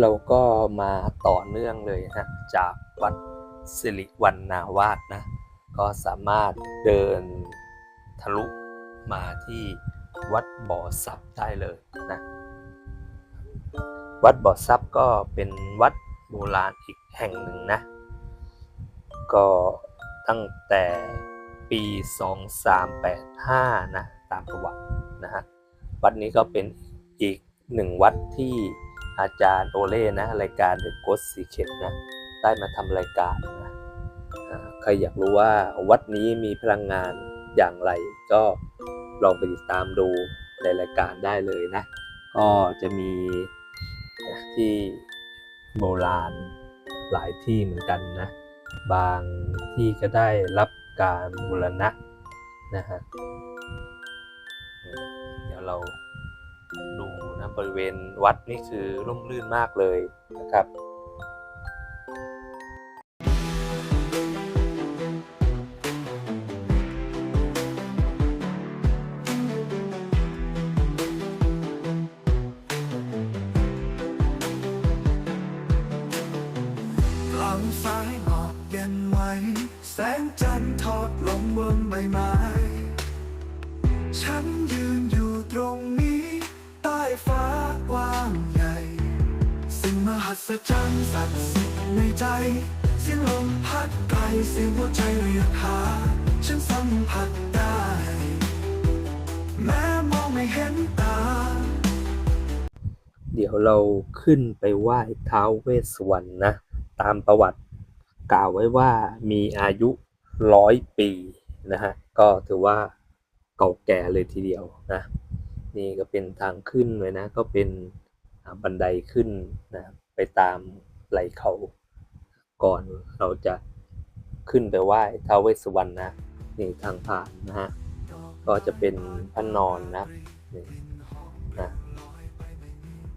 เราก็มาต่อเนื่องเลยฮะจากวัดสิริวันนาวาสนะ ก็สามารถเดินทะลุมาที่วัดบ่อซับได้เลยนะวัดบ่อซับก็เป็นวัดโบราณอีกแห่งหนึ่งนะ ก็ตั้งแต่ปี 2385 นะ ตามประวัตินะฮะ วัดนี้ก็เป็นอีกหนึ่งวัดที่ อาจารย์โอเล่นะรายการ The Ghost Secret นะได้มาทำรายการนะใครอยากรู้ว่าวัดนี้มีพลังงานอย่างไร ก็ลองไปติดตามดูในรายการได้เลยนะ ก็จะมีที่โบราณหลายที่เหมือนกันนะบางที่ก็ได้รับการบูรณะนะฮะ เดี๋ยวเราดู บริเวณวัดนี่คือร่มรื่นมากเลยนะครับกลางสายหมอกเย็นไว้ แสงจันทร์ทอดลงบนใบไม้ ฉันยืนอยู่ตรงนี้ ใต้ฟ้ากว้างใหญ่ สิ่งมหัศจรรย์ศักดิ์สิทธิ์ในใจเสียงลมพัดไกลเสียงหัวใจเรียกหา ฉันสัมผัสได้ แม้มองไม่เห็นตา เดี๋ยวเราขึ้นไปไหว้ท้าวเวสสวรรณนะ ตามประวัติกล่าวไว้ว่ามีอายุร้อยปีนะฮะ ก็ถือว่าเก่าแก่เลยทีเดียวนะ นี่ก็เป็นทางขึ้นเลยนะ ก็เป็นบันไดขึ้นนะไปตามไหลเขาก่อนเราจะขึ้นไปไหว้ท้าวเวสสวรรณนะนี่ทางผ่านนะฮะก็จะเป็นพระนอนนะนี่นะ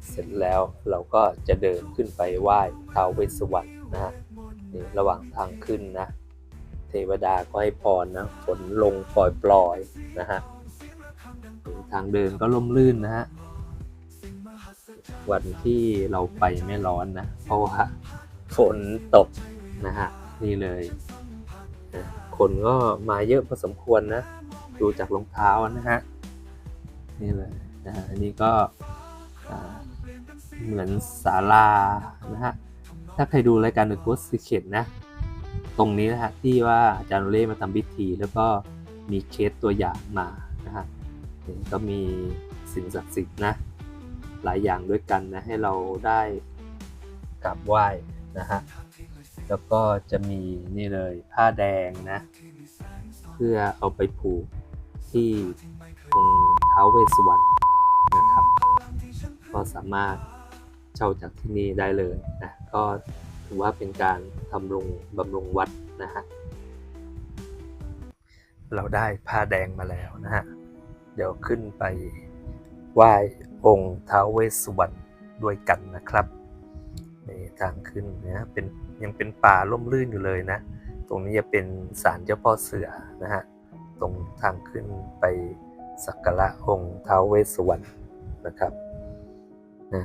เสร็จแล้วเราก็จะเดินขึ้นไปไหว้ท้าวเวสสวรรณนะฮะนี่ระหว่างทางขึ้นนะ เทวดาก็ให้พรนะฝนลงปล่อยๆนะฮะ ทางเดินก็ล่มลื่นนะฮะ วันที่เราไปไม่ร้อนนะ เพราะว่าฝนตกนะฮะ นี่เลย คนก็มาเยอะพอสมควรนะ ดูจากรองเท้านะฮะ นี่เลยนะฮะ อันนี้ก็เหมือนศาลานะฮะ ถ้าใครดูรายการ The Ghost Secret นะ ตรงนี้นะฮะ ที่ว่าอาจารย์เล่มาทำพิธีแล้วก็มีเคสตัวอย่างมานะฮะ นี่ก็มีสิ่งศักดิ์สิทธิ์นะ หลายอย่างด้วยกันนะให้เราได้กราบไหว้นะฮะแล้วก็จะมีนี่เลยผ้าแดงนะ เพื่อเอาไปผูกที่ตรงเท้าเวสสวรรณนะครับ ก็สามารถเช่าจากที่นี่ได้เลยนะก็ถือว่าเป็นการทำรงบำรุงวัดนะฮะเราได้ผ้าแดงมาแล้วนะฮะ เดี๋ยวขึ้นไปไหว้องค์ท้าวเวสสุวรรณด้วยกันนะครับนี่ทางขึ้นนะเป็นยังเป็นป่าร่มรื่นอยู่เลยนะ ตรงนี้จะเป็นศาลเจ้าพ่อเสือนะฮะตรงทางขึ้นไปสักการะองค์ท้าวเวสสุวรรณนะครับนะ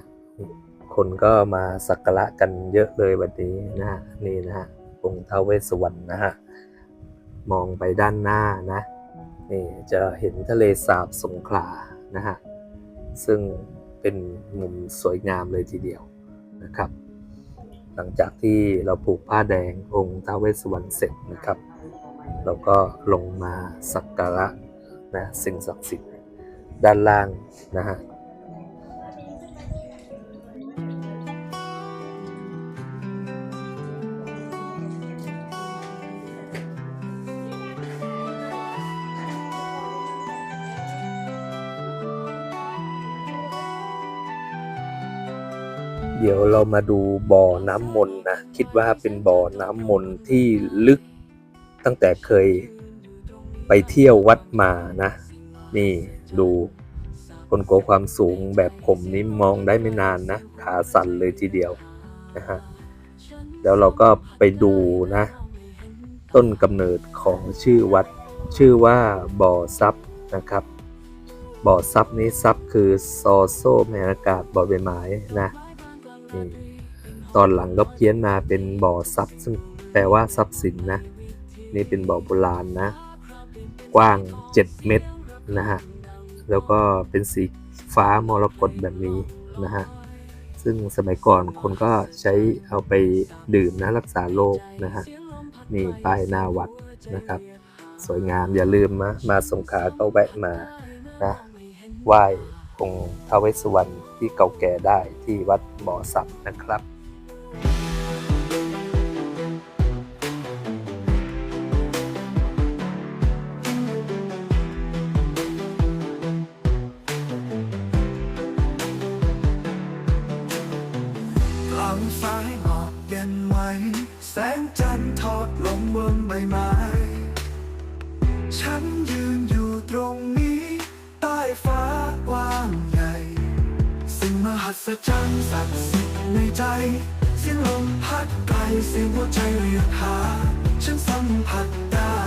คนก็มาสักการะกันเยอะเลยวันนี้นะฮะนี่นะฮะองค์ท้าวเวสสวรรณนะฮะมองไปด้านหน้านะ นี่จะเห็นทะเลสาบสงขลานะฮะซึ่งเป็นมุมสวยงามเลยทีเดียวนะครับ หลังจากที่เราผูกผ้าแดงองค์ท้าวเวสสวรรณเสร็จนะครับ เราก็ลงมาสักการะนะสิ่งศักดิ์สิทธิ์ด้านล่างนะฮะ เดี๋ยวเรามาดูบ่อน้ำมนต์นะ คิดว่าเป็นบ่อน้ำมนต์ที่ลึกตั้งแต่เคยไปเที่ยววัดมานะ นี่ดูคนกลัวความสูงแบบผมนี้มองได้ไม่นานนะ ขาสั่นเลยทีเดียวนะฮะแล้วเราก็ไปดูนะ ต้นกำเนิดของชื่อวัด ชื่อว่าบ่อซับนะครับบ่อซับนี้ซับคือซอโซแมนอากาศบ่อใบไม้นะ ตอนหลังก็เพี้ยนมาเป็นบ่อทรัพย์ซึ่งแปลว่าทรัพย์สินนะ นี่เป็นบ่อโบราณนะ กว้าง 7 เมตรนะฮะ แล้วก็เป็นสีฟ้ามรกตแบบนี้นะฮะ ซึ่งสมัยก่อนคนก็ใช้เอาไปดื่มนะรักษาโรคนะฮะ นี่ป้ายหน้าวัดนะครับ สวยงามอย่าลืมนะมาสงขาก็แวะมานะไหว้ องค์ท้าวเวสสุวรรณที่เก่าแก่ได้ที่วัดบ่อสับนะครับ กลางสาหมอกเย็นไว้ แสงจันทร์ทอดลงบนใบไม้ ฉันยืนอยู่ตรงนี้ ฟ้ากว้างใหญ่ สิ่งมหัศจรรย์ศักดิ์สิทธิ์ในใจเสียงลมพัดไกลเสียงหัวใจเรียกหา ฉันสัมผัสได้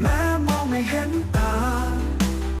แม้มองไม่เห็นตา